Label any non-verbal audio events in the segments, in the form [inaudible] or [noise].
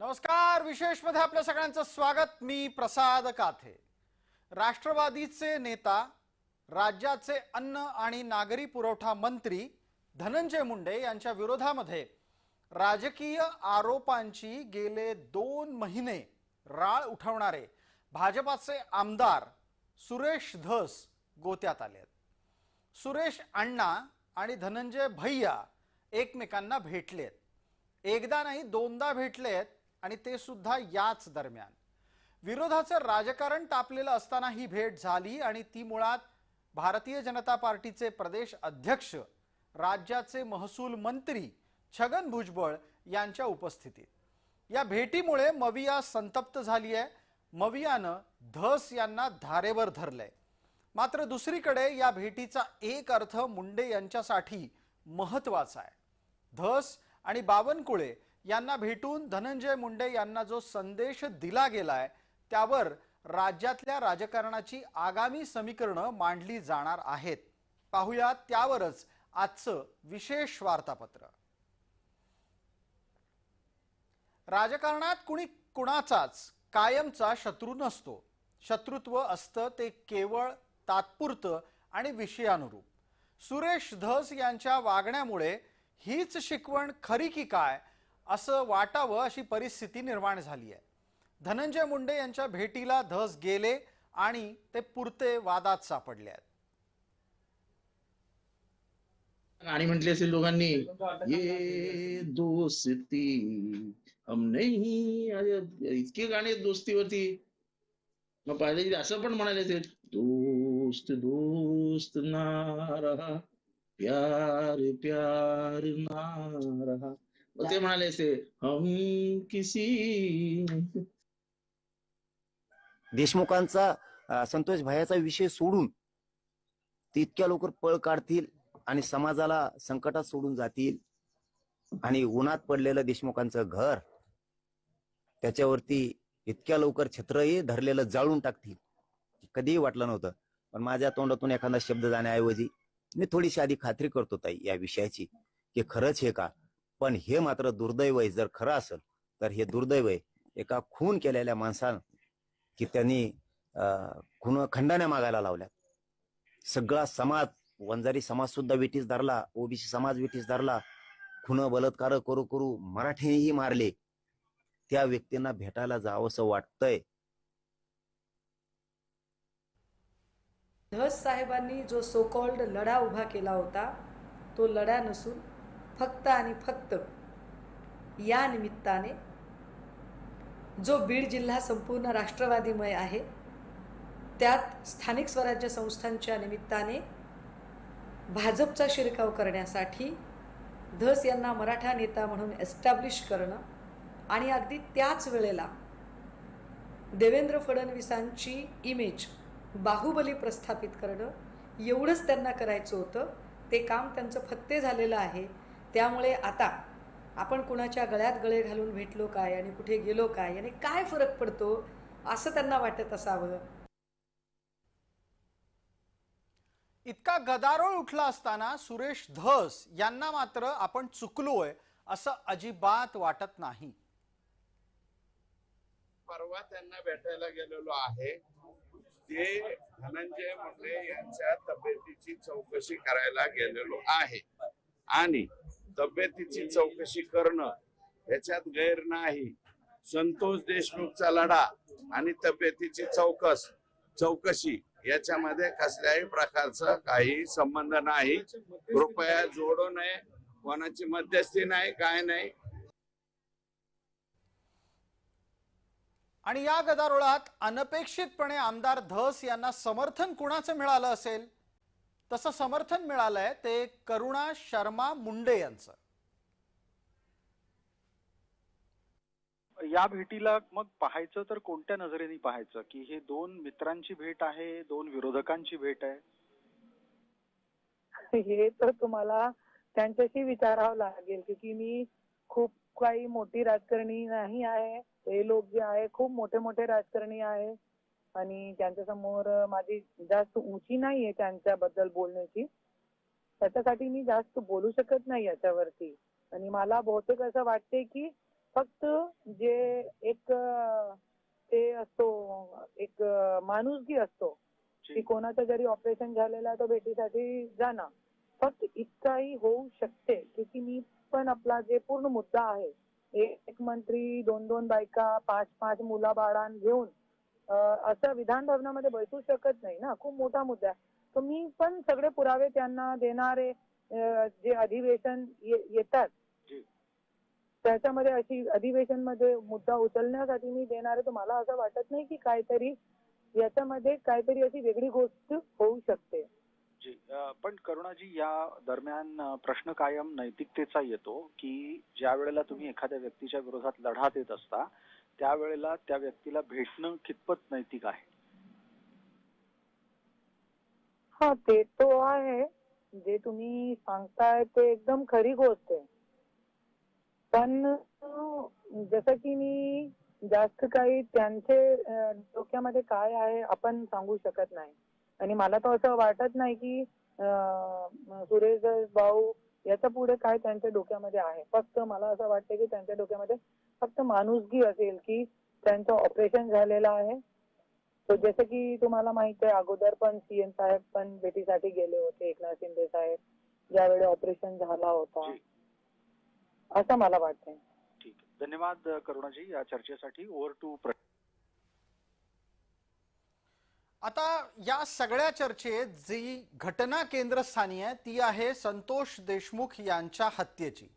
नमस्कार विशेषमध्ये आपल्या सगळ्यांचं स्वागत. मी प्रसाद काथे. राष्ट्रवादीचे नेता राज्याचे अन्न आणि नागरी पुरवठा मंत्री धनंजय मुंडे यांच्या विरोधामध्ये राजकीय आरोपांची गेले दोन महिने राळ उठवणारे भाजपाचे आमदार सुरेश धस गोत्यात आले आहेत. सुरेश अण्णा आणि धनंजय भैया एकमेकांना भेटलेत एकदा नाही दोनदा भेटलेत आणि ते सुद्धा याच दरम्यान. विरोधाचं राजकारण तापलेलं असताना ही भेट झाली आणि ती मुळात भारतीय जनता पार्टीचे प्रदेश अध्यक्ष राज्याचे महसूल मंत्री छगन भुजबळ यांच्या उपस्थितीत. या भेटीमुळे मविया संतप्त झाली आहे मवियानं धस यांना धारेवर धरलंय. मात्र दुसरीकडे या भेटीचा एक अर्थ मुंडे यांच्यासाठी महत्त्वाचा आहे. धस आणि बावनकुळे यांना भेटून धनंजय मुंडे यांना जो संदेश दिला गेलाय त्यावर राज्यातल्या राजकारणाची आगामी समीकरणं मांडली जाणार आहेत. पाहूया त्यावरच आजचं विशेष वार्तापत्र. राजकारणात कुणी कुणाचाच कायमचा शत्रू नसतो. शत्रुत्व असतं ते केवळ तात्पुरतं आणि विषयानुरूप. सुरेश धस यांच्या वागण्यामुळे हीच शिकवण खरी की काय असं वाटावं अशी परिस्थिती निर्माण झाली आहे. धनंजय मुंडे यांच्या भेटीला धस गेले आणि ते पुरते वादात सापडले आहेत. गाणी म्हटली असेल लोकांनी ये दोस्ती हम नाही अरे इतके गाणे दोस्तीवरती. मग पाहिजे असं पण म्हणाले ते दोस्त दोस्त ना रहा प्यार प्यार ना रहा. मग ते म्हणाले असे हम किसी देशमुखांचा संतोष भयाचा विषय सोडून ते इतक्या लवकर पळ काढतील आणि समाजाला संकटात सोडून जातील आणि उन्हात पडलेलं देशमुखांचं घर त्याच्यावरती इतक्या लवकर छत्रही धरलेलं जाळून टाकतील. कधीही वाटलं नव्हतं पण माझ्या तोंडातून एखादा शब्द जाण्याऐवजी मी थोडीशी आधी खात्री करतो ताई या विषयाची की खरंच हे का? पण हे मात्र दुर्दैव आहे. जर खरं असेल तर हे दुर्दैव आहे. एका खून केलेल्या माणसानं की त्यांनी खून खंडाण्या खंडाने मागायला लावल्या सगळा समाज वंजारी समाज सुद्धा विटीस धरला ओबीसी समाज विटीस धरला. खुन बलात्कार करू करू मराठीनेही मारले. त्या व्यक्तींना भेटायला जावंसं वाटतंय. धस साहेबांनी जो सोकॉल्ड लढा उभा केला होता तो लढा नसून फक्त आणि फक्त या निमित्ताने जो बीड जिल्हा संपूर्ण राष्ट्रवादीमय आहे त्यात स्थानिक स्वराज्य संस्थांच्या निमित्ताने भाजपचा शिरकाव करण्यासाठी धस यांना मराठा नेता म्हणून एस्टॅब्लिश करणं आणि अगदी त्याच वेळेला देवेंद्र फडणवीसांची इमेज बाहुबली प्रस्थापित करणं एवढंच त्यांना करायचं होतं. ते काम त्यांचं फत्ते झालेलं आहे. त्यामुळे आता आपण कुणाच्या गळ्यात गळे घालून भेटलो काय आणि कुठे गेलो काय आणि काय फरक पडतो असं त्यांना वाटत असावं. इतका गदारोळ उठला असताना सुरेश धस यांना मात्र आपण चुकलोय असं अजिबात वाटत नाही. परवा त्यांना भेटायला गेलेलो आहे. ते धनंजय मुंडे यांच्या तब्येतीची चौकशी करायला गेलेलो आहे. आणि तब्येतीची चौकशी करणं याच्यात गैर नाही. संतोष देशमुखचा लढा आणि तब्येतीची चौकस चौकशी याच्यामध्ये कसल्याही प्रकारचा काही संबंध नाही. कृपया जोडू नये कोणाची मध्यस्थी नाही काय नाही. आणि या गदारोळात अनपेक्षितपणे आमदार धस यांना समर्थन कुणाचं मिळालं असेल? तसं समर्थन मिळालंय ते करुणा शर्मा मुंडे यांचं. या भेटीला मग पाहायचं तर कोणत्या नजरेने पाहायचं? की हे दोन मित्रांची भेट आहे दोन विरोधकांची भेट आहे? [laughs] हे तर तुम्हाला त्यांच्याशी विचारावं लागेल की की मी खूप काही मोठी राजकारणी नाही आहे ते लोक जे आहे खूप मोठे मोठे राजकारणी आहे. आणि त्यांच्यासमोर माझी जास्त उंची नाहीये त्यांच्याबद्दल बोलण्याची. त्याच्यासाठी मी जास्त बोलू शकत नाही याच्यावरती. आणि मला बहुतेक असं वाटते की फक्त जे एक ते असतो एक अं, माणुसकी असतो की कोणाचं जरी ऑपरेशन झालेलं तर भेटीसाठी जाणं फक्त इतकाही होऊ शकते की मी पण आपला जे पूर्ण मुद्दा आहे एक मंत्री दोन दोन बायका पाच पाच मुला बाळां घेऊन असं विधान भवनामध्ये बसू शकत नाही ना. खूप मोठा मुद्दा आहे. तर मी पण सगळे पुरावे त्यांना देणारे जे अधिवेशन येतात. त्याच्यामध्ये अशी अधिवेशनमध्ये मुद्दा उचलण्यासाठी मी देणारे. तर मला असं वाटत नाही की काहीतरी याच्यामध्ये काहीतरी अशी वेगळी गोष्ट होऊ शकते. जी. पण करुणाजी या दरम्यान प्रश्न कायम नैतिकतेचा येतो की ज्या वेळेला तुम्ही एखाद्या व्यक्तीच्या विरोधात लढा देत असता त्यावेळेला त्या व्यक्तीला भेटणं कितपत नैतिक आहे? हा ते तो आहे. जे तुम्ही सांगताय ते एकदम खरी गोष्ट आहे. पण जसं की मी जास्त काही त्यांचे डोक्यामध्ये काय आहे आपण सांगू शकत नाही. आणि मला तर असं वाटत नाही की सुरेश भाऊ याच्यापुढे काय त्यांच्या डोक्यामध्ये आहे. फक्त मला असं वाटतं की त्यांच्या डोक्यामध्ये फक्त माणुसकी असेल की त्यांचं ऑपरेशन झालेलं आहे. तो जसं की तुम्हाला माहीत आहे अगोदर पण सीएम साहेब पण भेटीसाठी गेले होते एकनाथ शिंदे साहेब ज्यावेळी ऑपरेशन झाला होता. जी. असं मला वाटतंय. ठीक आहे. धन्यवाद करुणाजी या चर्चेसाठी. ओव्हर टू आता या सगळ्या चर्चेत जी घटना केंद्रस्थानी आहे ती आहे संतोष देशमुख यांच्या हत्येची.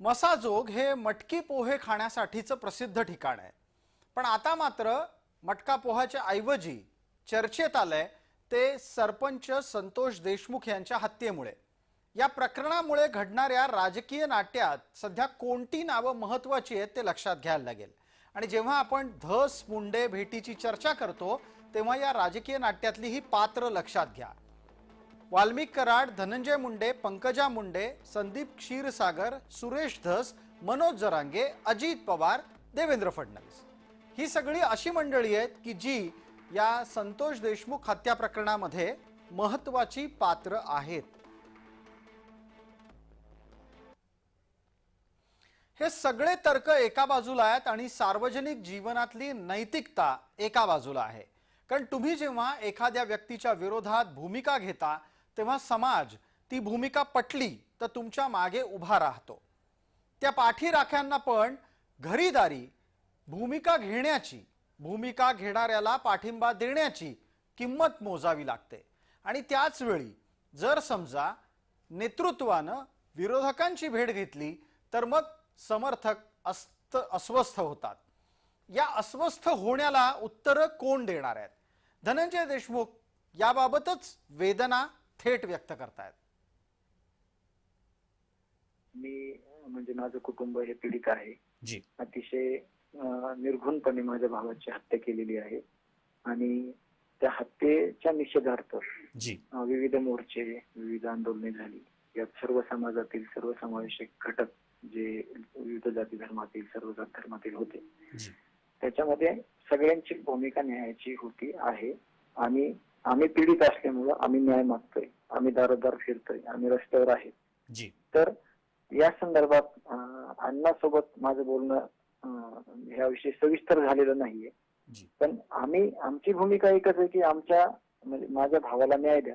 मसाजोग हे मटकी पोहे खाण्यासाठीचं प्रसिद्ध ठिकाण आहे. पण आता मात्र मटका पोहाच्या ऐवजी चर्चेत आलंय ते सरपंच संतोष देशमुख यांच्या हत्येमुळे. या प्रकरणामुळे घडणाऱ्या राजकीय नाट्यात सध्या कोणती नावं महत्वाची आहेत ते लक्षात घ्यायला लागेल. आणि जेव्हा आपण धस मुंडे भेटीची चर्चा करतो तेव्हा या राजकीय नाट्यातली ही पात्र लक्षात घ्या. वाल्मिक कराड धनंजय मुंडे पंकजा मुंडे संदीप क्षीरसागर सुरेश धस मनोज जरांगे अजित पवार देवेंद्र फडणवीस. ही सगळी अशी मंडळी आहेत की जी या संतोष देशमुख हत्या प्रकरणामध्ये महत्वाची पात्र आहेत. हे सगळे तर्क एका बाजूला आहेत आणि सार्वजनिक जीवनातली नैतिकता एका बाजूला आहे. कारण तुम्ही जेव्हा एखाद्या व्यक्तीच्या विरोधात भूमिका घेता तेव्हा समाज ती भूमिका पटली तर तुमच्या मागे उभा राहतो. त्या पाठीराख्यांना पण घरीदारी भूमिका घेण्याची भूमिका घेणाऱ्याला पाठिंबा देण्याची किंमत मोजावी लागते. आणि त्याच वेळी जर समजा नेतृत्वानं विरोधकांची भेट घेतली तर मग समर्थक अस्त अस्वस्थ होतात. या अस्वस्थ होण्याला उत्तरं कोण देणार आहेत? धनंजय देशमुख याबाबतच वेदना थेट व्यक्त करतायत. मी म्हणजे माझं कुटुंब हे पीडित आहे. जी. अतिशय निर्घुणपणे माझ्या भावाची हत्या केलेली आहे. आणि त्या हत्येच्या निषेधार्थ विविध मोर्चे विविध आंदोलने झाली. यात सर्व समाजातील सर्व समावेशक घटक जे विविध जाती धर्मातील सर्व जात धर्मातील होते. त्याच्यामध्ये सगळ्यांची भूमिका न्यायाची होती आहे. आणि आम्ही पीडित असल्यामुळं आम्ही न्याय मागतोय. आम्ही दारोदार फिरतोय आम्ही रस्त्यावर आहे. जी. तर या संदर्भात अण्णासोबत माझं बोलणं ह्याविषयी सविस्तर झालेलं नाहीये. जी. पण आम्ही आमची भूमिका एकच आहे की आमच्या म्हणजे माझ्या भावाला न्याय द्या.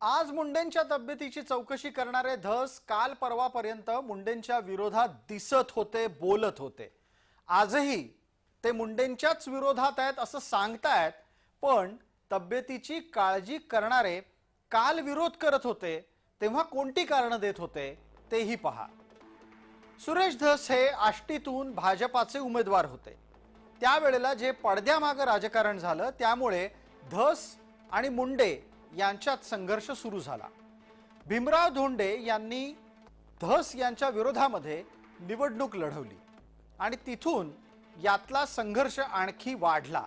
आज मुंडेंच्या तब्येतीची चौकशी करणारे धस काल परवापर्यंत मुंडेंच्या विरोधात दिसत होते बोलत होते. आजही ते मुंडेंच्याच विरोधात आहेत असं सांगतायत पण तब्येतीची काळजी करणारे काल विरोध करत होते तेव्हा कोणती कारणं देत होते तेही पहा. सुरेश धस हे आष्टीतून भाजपाचे उमेदवार होते. त्यावेळेला जे पडद्यामागं राजकारण झालं त्यामुळे धस आणि मुंडे यांच्यात संघर्ष सुरू झाला. भीमराव धोंडे यांनी धस यांच्या विरोधामध्ये निवडणूक लढवली आणि तिथून यातला संघर्ष आणखी वाढला.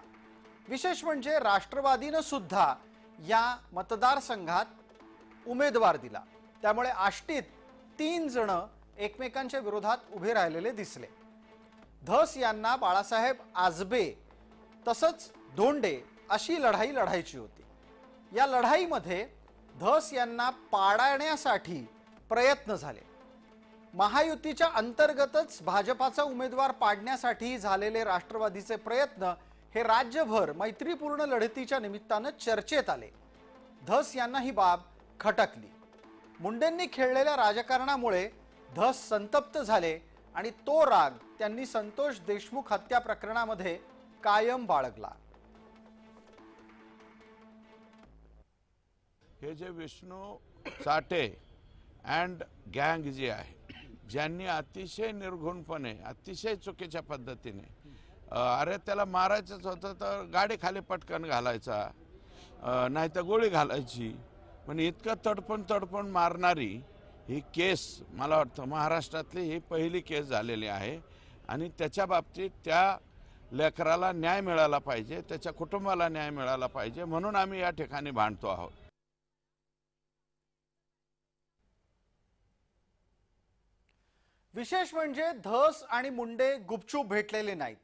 विशेष म्हणजे राष्ट्रवादीनं सुद्धा या मतदारसंघात उमेदवार दिला. त्यामुळे आष्टीत तीन जण एकमेकांच्या विरोधात उभे राहिलेले दिसले. धस यांना बाळासाहेब आजबे तसंच धोंडे अशी लढाई लढायची होती. या लढाईमध्ये धस यांना पाडण्यासाठी प्रयत्न झाले. महायुतीच्या अंतर्गतच भाजपाचा उमेदवार पाडण्यासाठी झालेले राष्ट्रवादीचे प्रयत्न हे राज्यभर मैत्रीपूर्ण लढतीच्या निमित्तानं चर्चेत आले. धस यांना ही बाब खटकली. मुंडेंनी खेळलेल्या राजकारणामुळे धस संतप्त झाले आणि तो राग त्यांनी संतोष देशमुख हत्या प्रकरणामध्ये कायम बाळगला. हे जे विष्णू साठे अँड गँग जे आहे ज्यांनी अतिशय निर्घुणपणे अतिशय चुकीच्या पद्धतीने अरे त्याला मारायचंच होतं तर गाडी खाली पटकन घालायचा नाही तर गोळी घालायची. पण इतकं तडपण तडपण मारणारी ही केस मला वाटतं महाराष्ट्रातली ही पहिली केस झालेली आहे. आणि त्याच्या बाबतीत त्या लेकराला न्याय मिळाला पाहिजे त्याच्या कुटुंबाला न्याय मिळाला पाहिजे म्हणून आम्ही या ठिकाणी भांडतो आहोत. विशेष म्हणजे धस आणि मुंडे गुपचूप भेटलेले नाहीत.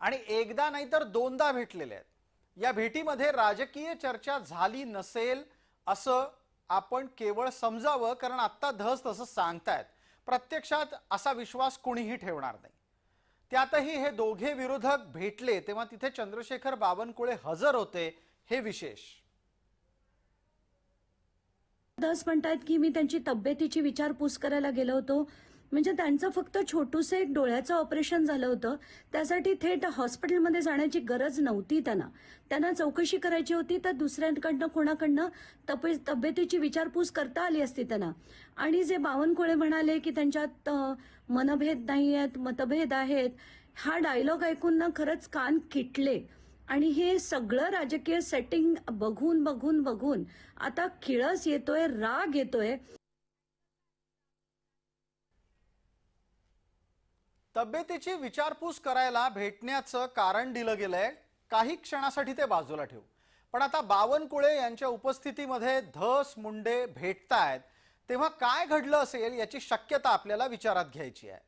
आणि एकदा नाही तर दोनदा भेटलेले आहेत. या भेटीमध्ये राजकीय चर्चा झाली नसेल असं आपण केवळ समजावं कारण आत्ता धस तसं सांगतायत. प्रत्यक्षात असा विश्वास कुणीही ठेवणार नाही. त्यातही हे दोघे विरोधक भेटले तेव्हा तिथे चंद्रशेखर बावनकुळे हजर होते हे विशेष. दस म्हणतायत की मी त्यांची तब्येतीची विचारपूस करायला गेलो होतो. म्हणजे त्यांचं फक्त छोटूसं एक डोळ्याचं ऑपरेशन झालं होतं. त्यासाठी थेट हॉस्पिटलमध्ये जाण्याची गरज नव्हती त्यांना. त्यांना चौकशी करायची होती तर दुसऱ्यांकडनं कोणाकडनं तब्ये तब्येतीची विचारपूस करता आली असती त्यांना. आणि जे बावनकुळे म्हणाले की त्यांच्यात मनभेद नाही आहेत मतभेद आहेत हा डायलॉग ऐकून ना खरंच कान किटले. आणि हे सगळं राजकीय सेटिंग बघून बघून बघून आता किळस येतोय राग येतोय. तब्येतीची विचारपूस करायला भेटण्याचं कारण दिलं गेलंय. काही क्षणासाठी ते बाजूला ठेवू. पण आता बावनकुळे यांच्या उपस्थितीमध्ये धस मुंडे भेटतायत. तेव्हा काय घडलं असेल याची शक्यता आपल्याला विचारात घ्यायची आहे.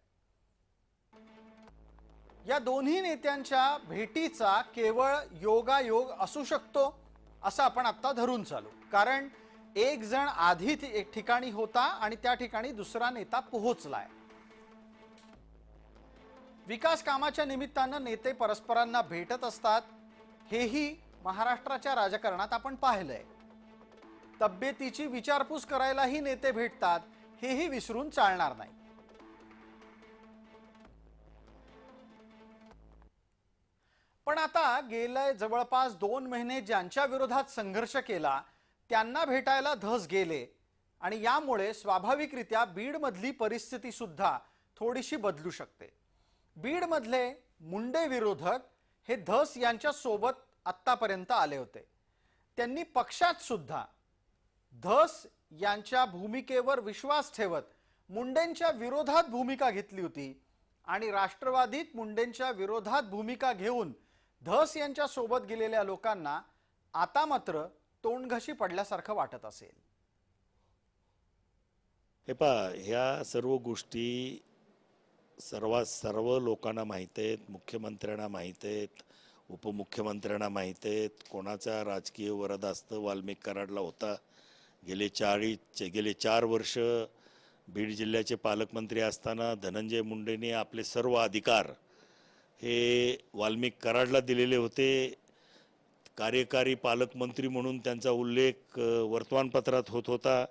या दोन्ही नेत्यांच्या भेटीचा केवळ योगायोग असू शकतो असं आपण आत्ता धरून चालू. कारण एक जण आधी एक ठिकाणी होता आणि त्या ठिकाणी दुसरा नेता पोहोचलाय. विकास कामाच्या निमित्तानं नेते परस्परांना भेटत असतात हेही महाराष्ट्राच्या राजकारणात आपण पाहिलंय. तब्येतीची विचारपूस करायलाही नेते भेटतात हेही विसरून चालणार नाही. पण आता गेले जवळपास दोन महिने ज्यांच्या विरोधात संघर्ष केला त्यांना भेटायला धस गेले. आणि यामुळे स्वाभाविकरित्या बीडमधली परिस्थिती सुद्धा थोडीशी बदलू शकते. बीडमधले मुंडे विरोधक हे धस यांच्या सोबत आत्तापर्यंत आले होते. त्यांनी पक्षात सुद्धा धस यांच्या भूमिकेवर विश्वास ठेवत मुंडेंच्या विरोधात भूमिका घेतली होती आणि राष्ट्रवादीत मुंडेंच्या विरोधात भूमिका घेऊन धस यांच्या सोबत गेलेल्या लोकांना आता मात्र तोंडघशी पडल्यासारखं वाटत असेल. हे पहा ह्या सर्व गोष्टी सर्वात सर्व लोकांना माहीत आहेत मुख्यमंत्र्यांना माहीत आहेत उपमुख्यमंत्र्यांना माहीत आहेत. कोणाचा राजकीय वरदास्त वाल्मिक कराडला होता? गेले चाळी गेले चार वर्ष बीड जिल्ह्याचे पालकमंत्री असताना धनंजय मुंडेने आपले सर्व अधिकार हे वाल्मिक कराडला दिलेले होते. कार्यकारी पालकमंत्री म्हणून त्यांचा उल्लेख वर्तमानपत्रात होत होता.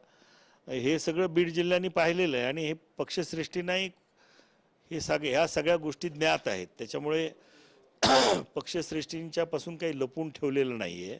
हे सगळं बीड जिल्ह्याने पाहिलेलं आहे आणि हे पक्षश्रेष्ठी नाही हे सगळे ह्या सगळ्या गोष्टी ज्ञात आहेत. त्याच्यामुळे [clears throat] पक्षश्रेष्ठींच्यापासून काही लपून ठेवलेलं नाही आहे